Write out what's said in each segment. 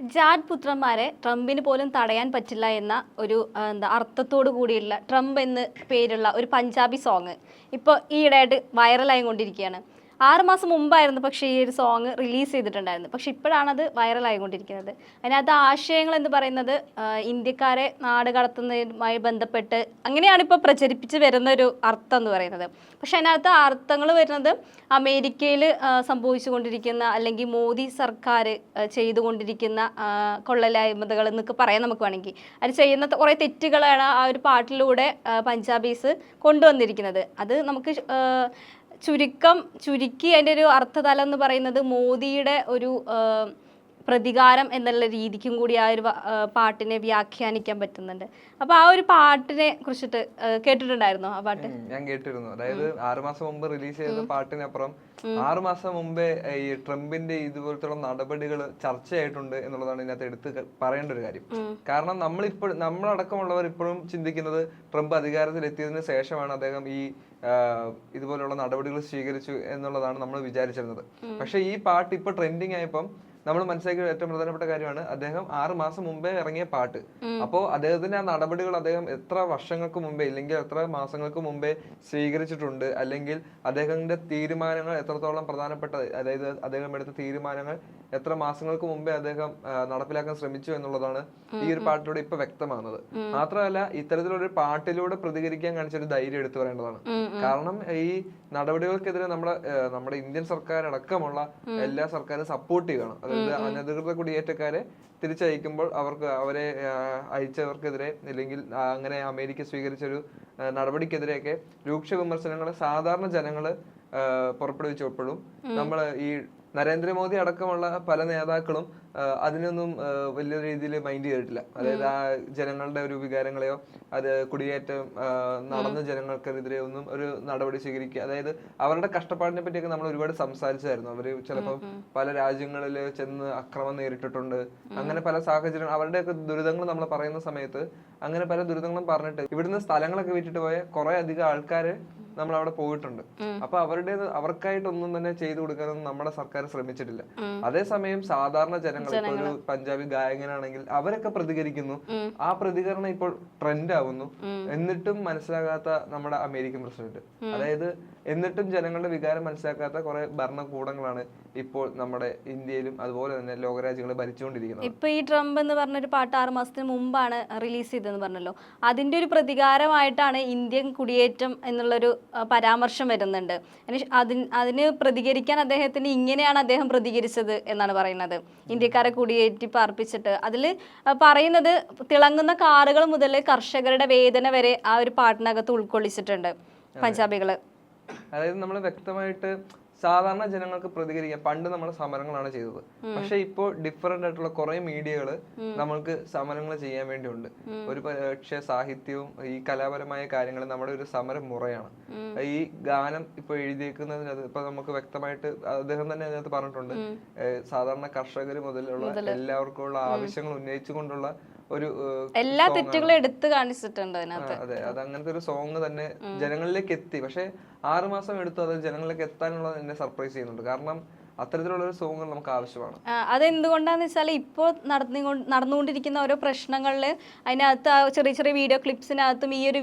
Jade പുത്രന്മാരെ ട്രംപിന് പോലും തടയാൻ പറ്റില്ല എന്ന ഒരു എന്താ അർത്ഥത്തോടു കൂടിയുള്ള ട്രംപ് എന്ന് പേരുള്ള ഒരു പഞ്ചാബി സോങ്. ഇപ്പോൾ ഈയിടെയായിട്ട് വൈറലായി കൊണ്ടിരിക്കുകയാണ് ആറ് മാസം മുമ്പായിരുന്നു പക്ഷേ ഈ ഒരു സോങ് റിലീസ് ചെയ്തിട്ടുണ്ടായിരുന്നു പക്ഷെ ഇപ്പോഴാണ് അത് വൈറലായിക്കൊണ്ടിരിക്കുന്നത് അതിനകത്ത് ആശയങ്ങൾ എന്ന് പറയുന്നത് ഇന്ത്യക്കാരെ നാട് കടത്തുന്നതുമായി ബന്ധപ്പെട്ട് അങ്ങനെയാണ് ഇപ്പോൾ പ്രചരിപ്പിച്ച് വരുന്ന ഒരു അർത്ഥം എന്ന് പറയുന്നത്. പക്ഷെ അതിനകത്ത് അർത്ഥങ്ങൾ വരുന്നത് അമേരിക്കയിൽ സംഭവിച്ചുകൊണ്ടിരിക്കുന്ന അല്ലെങ്കിൽ മോദി സർക്കാർ ചെയ്തുകൊണ്ടിരിക്കുന്ന കൊള്ളലായ്മതകൾ എന്നൊക്കെ പറയാം നമുക്ക് വേണമെങ്കിൽ. അത് ചെയ്യുന്ന കുറേ തെറ്റുകളാണ് ആ ഒരു പാട്ടിലൂടെ പഞ്ചാബീസ് കൊണ്ടുവന്നിരിക്കുന്നത്. അത് നമുക്ക് ചുരുക്കം ചുരുക്കി അതിന്റെ ഒരു അർത്ഥതലം എന്ന് പറയുന്നത് മോദിയുടെ ഒരു പ്രതികാരം എന്നുള്ള രീതിക്കും കൂടി ആ ഒരു പാട്ടിനെ വ്യാഖ്യാനിക്കാൻ പറ്റുന്നുണ്ട്. അപ്പൊ ആ ഒരു പാട്ടിനെ കുറിച്ചിട്ട് കേട്ടിട്ടുണ്ടായിരുന്നോ ആ പാട്ട്? ഞാൻ കേട്ടിരുന്നു. അതായത് ആറുമാസം മുമ്പ് റിലീസ് ചെയ്ത പാട്ടിനപ്പുറം ആറുമാസം മുമ്പേ ഈ ട്രംപിന്റെ ഇതുപോലത്തുള്ള നടപടികൾ ചർച്ചയായിട്ടുണ്ട് എന്നുള്ളതാണ് ഇതിനകത്ത് എടുത്ത് പറയേണ്ട ഒരു കാര്യം. കാരണം നമ്മളിപ്പോൾ നമ്മളടക്കമുള്ളവർ ഇപ്പോഴും ചിന്തിക്കുന്നത് ട്രംപ് അധികാരത്തിൽ എത്തിയതിനു ശേഷമാണ് അദ്ദേഹം ഈ ഇതുപോലുള്ള നടപടികൾ സ്വീകരിച്ചു എന്നുള്ളതാണ് നമ്മൾ വിചാരിച്ചിരുന്നത്. പക്ഷെ ഈ പാട്ട് ഇപ്പൊ ട്രെൻഡിങ് ആയപ്പം നമ്മൾ മനസ്സിലാക്കിയ ഏറ്റവും പ്രധാനപ്പെട്ട കാര്യമാണ് അദ്ദേഹം ആറ് മാസം മുമ്പേ ഇറങ്ങിയ പാട്ട്. അപ്പോൾ അദ്ദേഹത്തിന്റെ ആ നടപടികൾ അദ്ദേഹം എത്ര വർഷങ്ങൾക്ക് മുമ്പേ ഇല്ലെങ്കിൽ എത്ര മാസങ്ങൾക്ക് മുമ്പേ സ്വീകരിച്ചിട്ടുണ്ട് അല്ലെങ്കിൽ അദ്ദേഹത്തിന്റെ തീരുമാനങ്ങൾ എത്രത്തോളം പ്രധാനപ്പെട്ട അതായത് അദ്ദേഹം എടുത്ത തീരുമാനങ്ങൾ എത്ര മാസങ്ങൾക്ക് മുമ്പേ അദ്ദേഹം നടപ്പിലാക്കാൻ ശ്രമിച്ചു എന്നുള്ളതാണ് ഈ ഒരു പാട്ടിലൂടെ ഇപ്പൊ വ്യക്തമാകുന്നത്. മാത്രമല്ല ഇത്തരത്തിലൊരു പാട്ടിലൂടെ പ്രതികരിക്കാൻ കാണിച്ച ഒരു ധൈര്യം എടുത്തു പറയേണ്ടതാണ്. കാരണം ഈ നടപടികൾക്കെതിരെ നമ്മുടെ നമ്മുടെ ഇന്ത്യൻ സർക്കാർ അടക്കമുള്ള എല്ലാ സർക്കാരും സപ്പോർട്ട് ചെയ്യണം. അതായത് അനധികൃത കുടിയേറ്റക്കാരെ തിരിച്ചയക്കുമ്പോൾ അവർക്ക് അവരെ അയച്ചവർക്കെതിരെ അല്ലെങ്കിൽ അങ്ങനെ അമേരിക്ക സ്വീകരിച്ച ഒരു നടപടിക്കെതിരെയൊക്കെ രൂക്ഷ വിമർശനങ്ങൾ സാധാരണ ജനങ്ങൾ പുറപ്പെടുവിച്ചപ്പോഴും നമ്മൾ ഈ നരേന്ദ്രമോദി അടക്കമുള്ള പല നേതാക്കളും അതിനൊന്നും വലിയ രീതിയിൽ മൈൻഡ് ചെയ്തിട്ടില്ല. അതായത് ആ ജനങ്ങളുടെ ഒരു വികാരങ്ങളെയോ അത് കുടിയേറ്റം നടന്ന ജനങ്ങൾക്കെതിരെ ഒന്നും ഒരു നടപടി സ്വീകരിക്കുക അതായത് അവരുടെ കഷ്ടപ്പാടിനെ പറ്റിയൊക്കെ നമ്മൾ ഒരുപാട് സംസാരിച്ചായിരുന്നു. അവർ ചിലപ്പോൾ പല രാജ്യങ്ങളിൽ ചെന്ന് അക്രമം നേരിട്ടിട്ടുണ്ട്. അങ്ങനെ പല സാഹചര്യങ്ങൾ അവരുടെയൊക്കെ ദുരിതങ്ങൾ നമ്മൾ പറയുന്ന സമയത്ത് അങ്ങനെ പല ദുരിതങ്ങളും പറഞ്ഞിട്ട് ഇവിടുന്ന് സ്ഥലങ്ങളൊക്കെ വിട്ടിട്ട് പോയ കുറെ അധികം ആൾക്കാര് നമ്മൾ അവിടെ പോയിട്ടുണ്ട് അപ്പൊ അവരുടെ അവർക്കായിട്ടൊന്നും തന്നെ ചെയ്തു കൊടുക്കാനൊന്നും നമ്മുടെ സർക്കാർ ശ്രമിച്ചിട്ടില്ല. അതേസമയം സാധാരണ ജനങ്ങൾ ഇപ്പൊ ഒരു പഞ്ചാബി ഗായകനാണെങ്കിൽ അവരൊക്കെ പ്രതികരിക്കുന്നു. ആ പ്രതികരണം ഇപ്പോൾ ട്രെൻഡ് ആവുന്നു എന്നിട്ടും മനസ്സിലാകാത്ത നമ്മുടെ അമേരിക്കൻ പ്രസിഡന്റ്. അതായത് എന്നിട്ടും ജനങ്ങളുടെ വികാരം മനസ്സിലാക്കാത്ത കുറെ ഭരണകൂടങ്ങളാണ് ഇപ്പോൾ നമ്മുടെ ഇന്ത്യയിലും അതുപോലെ തന്നെ ലോകരാജ്യങ്ങളെ ഭരിച്ചുകൊണ്ടിരിക്കുന്നത്. ഇപ്പൊ ഈ ട്രംപ് എന്ന് പറഞ്ഞ ഒരു പാട്ട് ആറ് മാസത്തിന് മുമ്പാണ് റിലീസ് ചെയ്തതെന്ന് പറഞ്ഞല്ലോ. അതിന്റെ ഒരു പ്രതികാരമായിട്ടാണ് ഇന്ത്യൻ കുടിയേറ്റം എന്നുള്ളൊരു പരാമർശം വരുന്നുണ്ട്. അതിന് അതിന് പ്രതികരിക്കാൻ അദ്ദേഹത്തിന് ഇങ്ങനെയാണ് അദ്ദേഹം പ്രതികരിച്ചത് എന്നാണ് പറയുന്നത്. ഇന്ത്യക്കാരെ കുടിയേറ്റി പാർപ്പിച്ചിട്ട് അതിൽ പറയുന്നത് തിളങ്ങുന്ന കാറുകൾ മുതൽ കർഷകരുടെ വേദന വരെ ആ ഒരു പാട്ടിനകത്ത് ഉൾക്കൊള്ളിച്ചിട്ടുണ്ട് പഞ്ചാബികൾ. അതായത് നമ്മൾ വ്യക്തമായിട്ട് സാധാരണ ജനങ്ങൾക്ക് പ്രതികരിക്കാം. പണ്ട് നമ്മൾ സമരങ്ങളാണ് ചെയ്തത്. പക്ഷെ ഇപ്പോൾ ഡിഫറെന്റ് ആയിട്ടുള്ള കുറെ മീഡിയകൾ നമ്മൾക്ക് സമരങ്ങൾ ചെയ്യാൻ വേണ്ടിയുണ്ട്. ഒരു പക്ഷേ സാഹിത്യവും ഈ കലാപരമായ കാര്യങ്ങൾ നമ്മുടെ ഒരു സമര മുറയാണ്. ഈ ഗാനം ഇപ്പൊ എഴുതിയേക്കുന്നതിനകത്ത് ഇപ്പൊ നമുക്ക് വ്യക്തമായിട്ട് അദ്ദേഹം തന്നെ അതിനകത്ത് പറഞ്ഞിട്ടുണ്ട്. സാധാരണ കർഷകർ മുതലുള്ള എല്ലാവർക്കും ഉള്ള ആവശ്യങ്ങൾ ഉന്നയിച്ചുകൊണ്ടുള്ള ഒരു എല്ലാ തെറ്റുകളും എടുത്തു കാണിച്ചിട്ടുണ്ട് അതിനകത്ത്. അതെ. അത് അങ്ങനത്തെ ഒരു സോങ് തന്നെ ജനങ്ങളിലേക്ക് എത്തി. പക്ഷെ ആറുമാസം എടുത്തു അത് ജനങ്ങളിലേക്ക് എത്താനുള്ള എന്നെ സർപ്രൈസ് ചെയ്യുന്നുണ്ട്. കാരണം അത്തരത്തിലുള്ള ഒരു സോങ്ങുകൾ നമുക്ക് ആവശ്യമാണ്. അതെന്തുകൊണ്ടാന്ന് വെച്ചാൽ ഇപ്പോൾ നടന്നുകൊണ്ട് നടന്നുകൊണ്ടിരിക്കുന്ന ഓരോ പ്രശ്നങ്ങളിൽ അതിനകത്ത് ചെറിയ ചെറിയ വീഡിയോ ക്ലിപ്സിനകത്തും ഈ ഒരു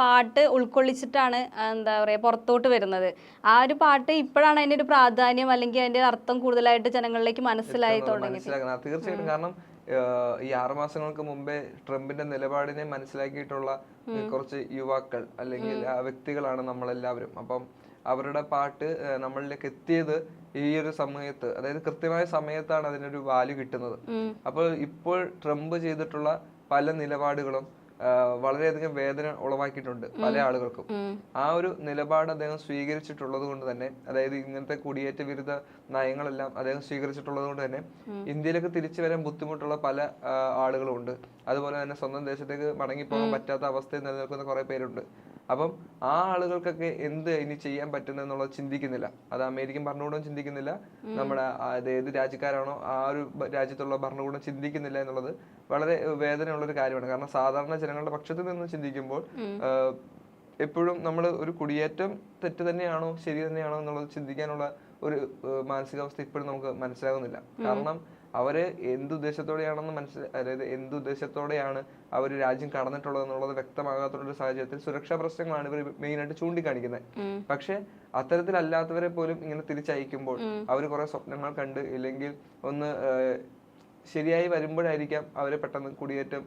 പാട്ട് ഉൾക്കൊള്ളിച്ചിട്ടാണ് എന്താ പറയുക പുറത്തോട്ട് വരുന്നത്. ആ ഒരു പാട്ട് ഇപ്പോഴാണ് അതിന്റെ ഒരു പ്രാധാന്യം അല്ലെങ്കിൽ അതിന്റെ അർത്ഥം കൂടുതലായിട്ട് ജനങ്ങളിലേക്ക് മനസ്സിലായി തുടങ്ങി തീർച്ചയായിട്ടും. കാരണം ഈ ആറ് മാസങ്ങൾക്ക് മുമ്പേ ട്രംപിന്റെ നിലപാടിനെ മനസ്സിലാക്കിയിട്ടുള്ള കുറച്ച് യുവാക്കൾ അല്ലെങ്കിൽ ആ വ്യക്തികളാണ് നമ്മളെല്ലാവരും. അപ്പം അവരുടെ പാട്ട് നമ്മളിലേക്ക് എത്തിയത് ഈ ഒരു സമയത്ത് അതായത് കൃത്യമായ സമയത്താണ് അതിനൊരു വാല്യൂ കിട്ടുന്നത്. അപ്പോൾ ഇപ്പോൾ ട്രംപ് ചെയ്തിട്ടുള്ള പല നിലപാടുകളും വളരെയധികം വേദന ഉളവാക്കിയിട്ടുണ്ട് പല ആളുകൾക്കും. ആ ഒരു നിലപാട് അദ്ദേഹം സ്വീകരിച്ചിട്ടുള്ളത് കൊണ്ട് തന്നെ അതായത് ഇങ്ങനത്തെ കുടിയേറ്റ വിരുദ്ധ നയങ്ങളെല്ലാം അദ്ദേഹം സ്വീകരിച്ചിട്ടുള്ളത് കൊണ്ട് തന്നെ ഇന്ത്യയിലേക്ക് തിരിച്ചു വരാൻ ബുദ്ധിമുട്ടുള്ള പല ആളുകളുണ്ട് ആളുകളുമുണ്ട്. അതുപോലെ തന്നെ സ്വന്തം ദേശത്തേക്ക് മടങ്ങിപ്പോകാൻ പറ്റാത്ത അവസ്ഥയിൽ നിലനിൽക്കുന്ന കുറെ പേരുണ്ട്. അപ്പം ആ ആളുകൾക്കൊക്കെ എന്ത് ഇനി ചെയ്യാൻ പറ്റുന്നു എന്നുള്ളത് ചിന്തിക്കുന്നില്ല. അത് അമേരിക്കൻ ഭരണകൂടം ചിന്തിക്കുന്നില്ല. നമ്മുടെ ഏത് രാജ്യക്കാരാണോ ആ ഒരു രാജ്യത്തുള്ള ഭരണകൂടം ചിന്തിക്കുന്നില്ല എന്നുള്ളത് വളരെ വേദനയുള്ള ഒരു കാര്യമാണ്. കാരണം സാധാരണ ജനങ്ങളുടെ പക്ഷത്തിൽ നിന്ന് ചിന്തിക്കുമ്പോൾ എപ്പോഴും നമ്മൾ ഒരു കുടിയേറ്റം തെറ്റ് തന്നെയാണോ ശരി തന്നെയാണോ എന്നുള്ളത് ചിന്തിക്കാനുള്ള ഒരു മാനസികാവസ്ഥ ഇപ്പോഴും നമുക്ക് മനസ്സിലാകുന്നില്ല. കാരണം അവർ എന്തുദ്ദേശത്തോടെയാണെന്ന് മനസ്സിൽ അതായത് എന്തുദ്ദേശത്തോടെയാണ് അവർ രാജ്യം കടന്നിട്ടുള്ളത് എന്നുള്ളത് വ്യക്തമാകാത്ത ഒരു സാഹചര്യത്തിൽ സുരക്ഷാ പ്രശ്നങ്ങളാണ് ഇവർ മെയിനായിട്ട് ചൂണ്ടിക്കാണിക്കുന്നത്. പക്ഷെ അത്തരത്തിലല്ലാത്തവരെ പോലും ഇങ്ങനെ തിരിച്ചയക്കുമ്പോൾ അവർ കുറെ സ്വപ്നങ്ങൾ കണ്ട് ഇല്ലെങ്കിൽ ഒന്ന് ശരിയായി വരുമ്പോഴായിരിക്കാം അവരെ പെട്ടെന്ന് കുടിയേറ്റം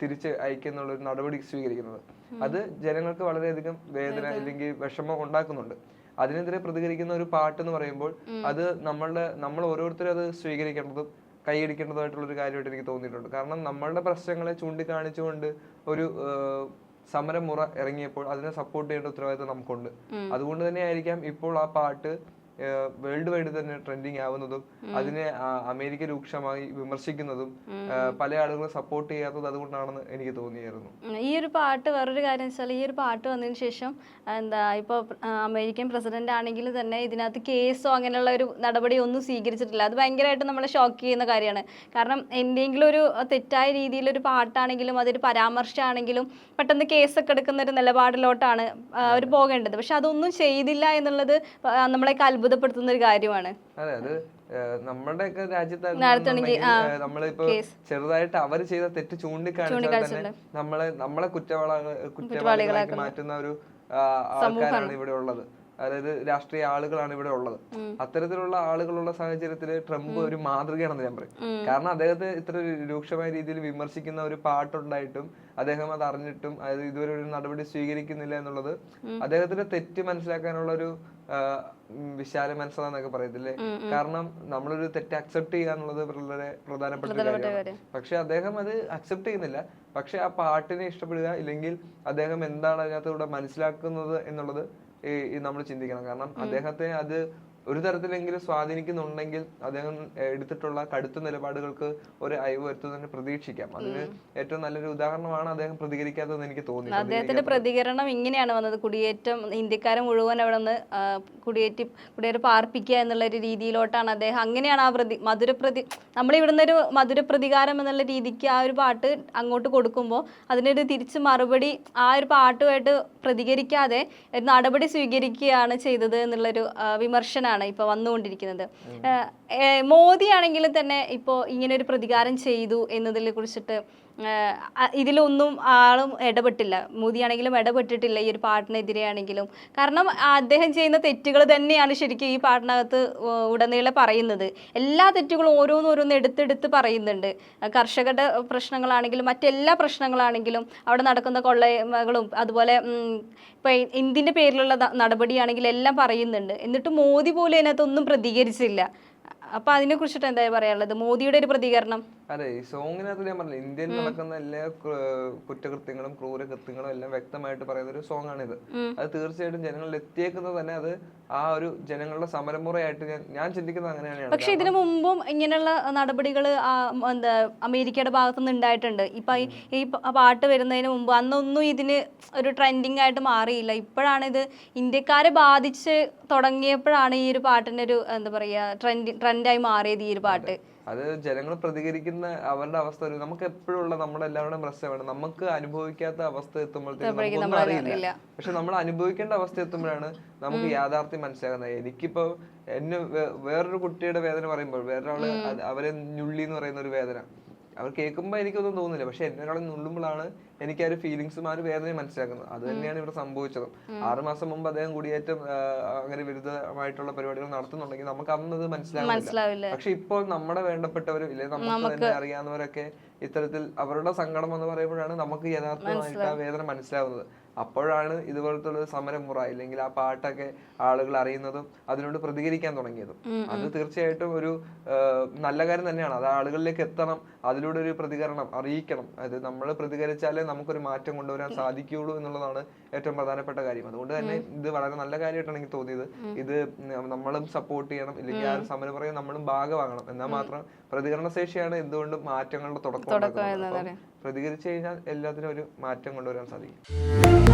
തിരിച്ച് അയക്കുന്നുള്ള ഒരു നടപടി സ്വീകരിക്കുന്നത്. അത് ജനങ്ങൾക്ക് വളരെയധികം വേദന. അല്ലെങ്കിൽ വിഷമം ഉണ്ടാക്കുന്നുണ്ട്. അതിനെതിരെ പ്രതികരിക്കുന്ന ഒരു പാട്ട് എന്ന് പറയുമ്പോൾ അത് നമ്മളുടെ നമ്മൾ ഓരോരുത്തരും അത് സ്വീകരിക്കേണ്ടതും കൈയടിക്കേണ്ടതായിട്ടുള്ള ഒരു കാര്യമായിട്ട് എനിക്ക് തോന്നിയിട്ടുണ്ട്. കാരണം നമ്മളുടെ പ്രശ്നങ്ങളെ ചൂണ്ടിക്കാണിച്ചുകൊണ്ട് ഒരു സമരമുറ ഇറങ്ങിയപ്പോൾ അതിനെ സപ്പോർട്ട് ചെയ്യേണ്ട ഉത്തരവാദിത്വം നമുക്കുണ്ട്. അതുകൊണ്ട് തന്നെ ആയിരിക്കാം ഇപ്പോൾ ആ പാട്ട് വേൾഡ് വൈഡ് തന്നെ ട്രെൻഡിങ് ആവുന്നതും അതിനെ അമേരിക്ക രൂക്ഷമായി വിമർശിക്കുന്നതും പല ആളുകളും സപ്പോർട്ട് ചെയ്യാത്തത് അതുകൊണ്ടാണെന്ന് എനിക്ക് തോന്നിയായിരുന്നു. ഈ ഒരു പാട്ട് വേറൊരു കാര്യം വെച്ചാൽ ഈ ഒരു പാട്ട് വന്നതിന് ശേഷം എന്താ ഇപ്പോൾ അമേരിക്കൻ പ്രസിഡന്റ് ആണെങ്കിൽ തന്നെ ഇതിനകത്ത് കേസോ അങ്ങനെയുള്ള ഒരു നടപടി ഒന്നും സ്വീകരിച്ചിട്ടില്ല. അത് ഭയങ്കരമായിട്ട് നമ്മളെ ഷോക്ക് ചെയ്യുന്ന കാര്യമാണ്. കാരണം എന്തെങ്കിലും ഒരു തെറ്റായ രീതിയിലൊരു പാട്ടാണെങ്കിലും അതൊരു പരാമർശമാണെങ്കിലും പെട്ടെന്ന് കേസൊക്കെ എടുക്കുന്ന ഒരു നിലപാടിലോട്ടാണ് അവർ പോകേണ്ടത്. പക്ഷെ അതൊന്നും ചെയ്തില്ല എന്നുള്ളത് നമ്മളെ നമ്മളെയൊക്കെ അത്ഭുതപ്പെടുത്തുന്ന ഒരു കാര്യമാണ്. അതെ അത് നമ്മുടെയൊക്കെ രാജ്യത്തായിരുന്നു നമ്മളിപ്പോ ചെറുതായിട്ട് അവർ ചെയ്ത തെറ്റ് ചൂണ്ടിക്കാണിച്ചാൽ തന്നെ നമ്മളെ നമ്മളെ കുറ്റവാള കുറ്റവാളികളാക്കി മാറ്റുന്ന ഒരു ആൾക്കാരാണ് ഇവിടെ ഉള്ളത്. അതായത് രാഷ്ട്രീയ ആളുകളാണ് ഇവിടെ ഉള്ളത്. അത്തരത്തിലുള്ള ആളുകളുള്ള സാഹചര്യത്തിൽ ട്രംപ് ഒരു മാതൃകയാണെന്ന് ഞാൻ പറയും. കാരണം അദ്ദേഹത്തെ ഇത്ര രൂക്ഷമായ രീതിയിൽ വിമർശിക്കുന്ന ഒരു പാട്ടുണ്ടായിട്ടും അദ്ദേഹം അത് അറിഞ്ഞിട്ടും അതായത് ഇതുവരെ ഒരു നടപടി സ്വീകരിക്കുന്നില്ല എന്നുള്ളത് അദ്ദേഹത്തിന്റെ തെറ്റ് മനസ്സിലാക്കാനുള്ള ഒരു വിശാല മനസ്സെന്നൊക്കെ പറയത്തില്ലേ? കാരണം നമ്മളൊരു തെറ്റ് അക്സെപ്റ്റ് ചെയ്യുക എന്നുള്ളത് വളരെ പ്രധാനപ്പെട്ട ഒരു കാര്യമാണ് പക്ഷെ അദ്ദേഹം അത് അക്സെപ്റ്റ് ചെയ്യുന്നില്ല. പക്ഷെ ആ പാട്ടിനെ ഇഷ്ടപ്പെടുക ഇല്ലെങ്കിൽ അദ്ദേഹം എന്താണ് അതിനകത്തൂടെ മനസ്സിലാക്കുന്നത് എന്നുള്ളത് നമ്മൾ ചിന്തിക്കണം. കാരണം അദ്ദേഹത്തെ അത് ഒരു തരത്തിലെങ്കിലും സ്വാധീനിക്കുന്നുണ്ടെങ്കിൽ അദ്ദേഹം എടുത്തിട്ടുള്ള കടുത്ത നിലപാടുകൾക്ക് ഒരു അയവ് വരുത്തുന്നതിന് പ്രതീക്ഷിക്കാം. അതിന് ഏറ്റവും നല്ലൊരു ഉദാഹരണമാണ് അദ്ദേഹം പ്രതികരിക്കാത്തതെന്ന് എനിക്ക് തോന്നി അദ്ദേഹത്തിന്റെ പ്രതികരണം ഇങ്ങനെയാണ് വന്നത്. കുടിയേറ്റം ഇന്ത്യക്കാരൻ മുഴുവൻ അവിടെ നിന്ന് കുടിയേറ്റി കുടിയേറി പാർപ്പിക്കുക എന്നുള്ള ഒരു രീതിയിലോട്ടാണ് അദ്ദേഹം. അങ്ങനെയാണ് ആ പ്രതി മധുര പ്രതി നമ്മൾ ഇവിടുന്ന് ഒരു മധുര പ്രതികാരം എന്നുള്ള രീതിക്ക് ആ ഒരു പാട്ട് അങ്ങോട്ട് കൊടുക്കുമ്പോൾ അതിനൊരു തിരിച്ച് മറുപടി ആ ഒരു പാട്ടുമായിട്ട് പ്രതികരിക്കാതെ നടപടി സ്വീകരിക്കുകയാണ് ചെയ്തത് എന്നുള്ളൊരു ആ, വിമർശനമാണ് ഇപ്പോൾ വന്നുകൊണ്ടിരിക്കുന്നത്. മോദി ആണെങ്കിലും തന്നെ ഇപ്പോൾ ഇങ്ങനെ ഒരു പ്രതികാരം ചെയ്തു എന്നതിനെ കുറിച്ചിട്ട് ഇതിലൊന്നും ആളും ഇടപെട്ടില്ല. മോദിയാണെങ്കിലും ഇടപെട്ടിട്ടില്ല ഈ ഒരു പാട്ടിനെതിരെ ആണെങ്കിലും കാരണം അദ്ദേഹം ചെയ്യുന്ന തെറ്റുകൾ തന്നെയാണ് ശരിക്കും ഈ പാട്ടിനകത്ത് ഉടനീളെ പറയുന്നത്. എല്ലാ തെറ്റുകളും ഓരോന്നോരോന്ന് എടുത്തെടുത്ത് പറയുന്നുണ്ട്. കർഷകരുടെ പ്രശ്നങ്ങളാണെങ്കിലും മറ്റെല്ലാ പ്രശ്നങ്ങളാണെങ്കിലും അവിടെ നടക്കുന്ന കൊള്ളകളും അതുപോലെ ഇപ്പൊ എന്തിന്റെ പേരിലുള്ള നടപടിയാണെങ്കിലും എല്ലാം പറയുന്നുണ്ട്. എന്നിട്ട് മോദി പോലും അതിനകത്തൊന്നും പ്രതികരിച്ചില്ല. അപ്പോൾ അതിനെ കുറിച്ചിട്ട് എന്താ പറയാനുള്ളത്? മോദിയുടെ ഒരു പ്രതികരണം? അതെ ഈ സോങ്ങിനകത്ത് ഞാൻ പറഞ്ഞില്ല ഇന്ത്യയിൽ നടക്കുന്ന എല്ലാ കുറ്റകൃത്യങ്ങളും ക്രൂരകൃത്യങ്ങളും എല്ലാം വ്യക്തമായിട്ട് പറയുന്ന ഒരു സോങ് ആണിത് അത് തീർച്ചയായിട്ടും ജനങ്ങളിൽ എത്തിയേക്കുന്നത് തന്നെ അത് ആ ഒരു ജനങ്ങളുടെ സമരമുറയായിട്ട് ഞാൻ ഞാൻ ചിന്തിക്കുന്നത് അങ്ങനെ തന്നെയാണ് പക്ഷെ ഇതിനു മുമ്പും ഇങ്ങനെയുള്ള നടപടികൾ എന്താ അമേരിക്കയുടെ ഭാഗത്തുനിന്ന് ഉണ്ടായിട്ടുണ്ട്. ഇപ്പൊ ഈ- പാട്ട് വരുന്നതിന് മുമ്പ് അന്നൊന്നും ഇതിന് ഒരു ട്രെൻഡിങ് ആയിട്ട് മാറിയില്ല. ഇപ്പോഴാണ് ഇത് ഇന്ത്യക്കാരെ ബാധിച്ച് തുടങ്ങിയപ്പോഴാണ് ഈ ഒരു പാട്ടിന്റെ ഒരു എന്താ പറയാ ട്രെൻഡ് ട്രെൻഡായി മാറിയത് ഈ ഒരു പാട്ട്. അത് ജനങ്ങൾ പ്രതികരിക്കുന്ന അവരുടെ അവസ്ഥ ഒരു നമുക്ക് എപ്പോഴുള്ള നമ്മുടെ എല്ലാവരുടെയും പ്രശ്നമാണ് നമുക്ക് അനുഭവിക്കാത്ത അവസ്ഥ എത്തുമ്പോഴത്തേക്കും നമുക്കൊന്നും അറിയില്ല. പക്ഷെ നമ്മൾ അനുഭവിക്കേണ്ട അവസ്ഥ എത്തുമ്പോഴാണ് നമുക്ക് യാഥാർത്ഥ്യം മനസ്സിലാകുന്നത്. എനിക്കിപ്പോ എന്നെ വേറൊരു കുട്ടിയുടെ വേദന പറയുമ്പോൾ വേറൊരാൾ അവരെ ഞുള്ളി എന്ന് പറയുന്ന ഒരു വേദന. അവർ കേൾക്കുമ്പോൾ എനിക്കൊന്നും തോന്നുന്നില്ല. പക്ഷെ എന്നെക്കാളും നുള്ളുമ്പോഴാണ് എനിക്ക് ആ ഒരു ഫീലിങ്സും ആ ഒരു വേദനയും മനസ്സിലാക്കുന്നത്. അത് തന്നെയാണ് ഇവിടെ സംഭവിച്ചത്. ആറുമാസം മുമ്പ് അദ്ദേഹം കുടിയേറ്റം അങ്ങനെ വിരുദ്ധമായിട്ടുള്ള പരിപാടികൾ നടത്തുന്നുണ്ടെങ്കിൽ നമുക്ക് അന്നത് മനസ്സിലാവില്ല. മനസ്സിലാവില്ല. പക്ഷെ ഇപ്പോൾ നമ്മുടെ വേണ്ടപ്പെട്ടവരും ഇല്ലേ നമുക്ക് തന്നെ അറിയാവുന്നവരൊക്കെ ഇത്തരത്തിൽ അവരുടെ സങ്കടം എന്ന് പറയുമ്പോഴാണ് നമുക്ക് യഥാർത്ഥമായിട്ട് ആ വേദന മനസ്സിലാവുന്നത്. അപ്പോഴാണ് ഇതുപോലത്തെ ഒരു സമരമുറ ഇല്ലെങ്കിൽ ആ പാട്ടൊക്കെ ആളുകൾ അറിയുന്നതും അതിനോട് പ്രതികരിക്കാൻ തുടങ്ങിയതും. അത് തീർച്ചയായിട്ടും ഒരു നല്ല കാര്യം തന്നെയാണ്. അത് ആളുകളിലേക്ക് എത്തണം അതിലൂടെ ഒരു പ്രതികരണം അറിയിക്കണം. അത് നമ്മൾ പ്രതികരിച്ചാലേ നമുക്കൊരു മാറ്റം കൊണ്ടുവരാൻ സാധിക്കുകയുള്ളൂ എന്നുള്ളതാണ് ഏറ്റവും പ്രധാനപ്പെട്ട കാര്യം. അതുകൊണ്ട് തന്നെ ഇത് വളരെ നല്ല കാര്യമായിട്ടാണ് എനിക്ക് തോന്നിയത്. ഇത് നമ്മളും സപ്പോർട്ട് ചെയ്യണം. ഇല്ലെങ്കിൽ ആ സമരം പറയാൻ നമ്മളും ഭാഗമാകണം. എന്നാൽ മാത്രം പ്രതികരണ ശേഷിയാണ് എന്തുകൊണ്ടും മാറ്റങ്ങളുടെ തുടക്കം പ്രതികരിച്ചു കഴിഞ്ഞാൽ എല്ലാത്തിനും ഒരു മാറ്റം കൊണ്ടുവരാൻ സാധിക്കും.